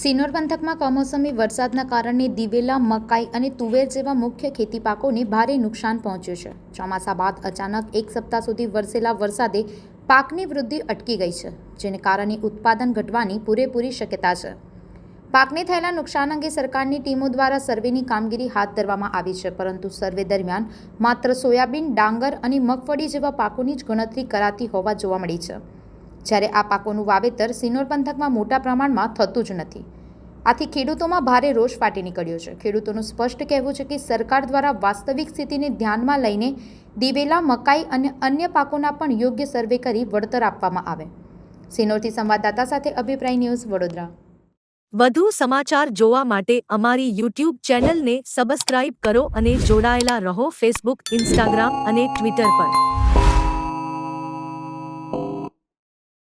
સિનોર પંથકમાં કમોસમી વરસાદના કારણે દિવેલા, મકાઈ અને તુવેર જેવા મુખ્ય ખેતી પાકોને ભારે નુકસાન પહોંચ્યું છે. ચોમાસા બાદ અચાનક એક સપ્તાહ સુધી વરસેલા વરસાદે પાકની વૃદ્ધિ અટકી ગઈ છે, જેને કારણે ઉત્પાદન ઘટવાની પૂરેપૂરી શક્યતા છે. પાકને થયેલા નુકસાન અંગે સરકારની ટીમો દ્વારા સર્વેની કામગીરી હાથ ધરવામાં આવી છે, પરંતુ સર્વે દરમિયાન માત્ર સોયાબીન, ડાંગર અને મગફળી જેવા પાકોની જ ગણતરી કરાતી હોવા જોવા મળી છે. જ્યારે આ પાકોનું વાવેતર સિનોર પંથકમાં મોટા પ્રમાણમાં થતું જ નથી. આથી ખેડૂતોમાં ભારે રોષ ફાટી નીકળ્યો છે. ખેડૂતોનું સ્પષ્ટ કહેવું છે કે સરકાર દ્વારા વાસ્તવિક સ્થિતિને ધ્યાનમાં લઈને દિવેલા, મકાઈ અને અન્ય પાકોના પણ યોગ્ય સર્વે કરી વળતર આપવામાં આવે. સિનોરથી સંવાદદાતા સાથે અભિપ્રાય ન્યૂઝ વડોદરા. વધુ સમાચાર જોવા માટે અમારી યુટ્યુબ ચેનલને સબસ્ક્રાઇબ કરો અને જોડાયેલા રહો ફેસબુક, ઇન્સ્ટાગ્રામ અને ટ્વિટર પર.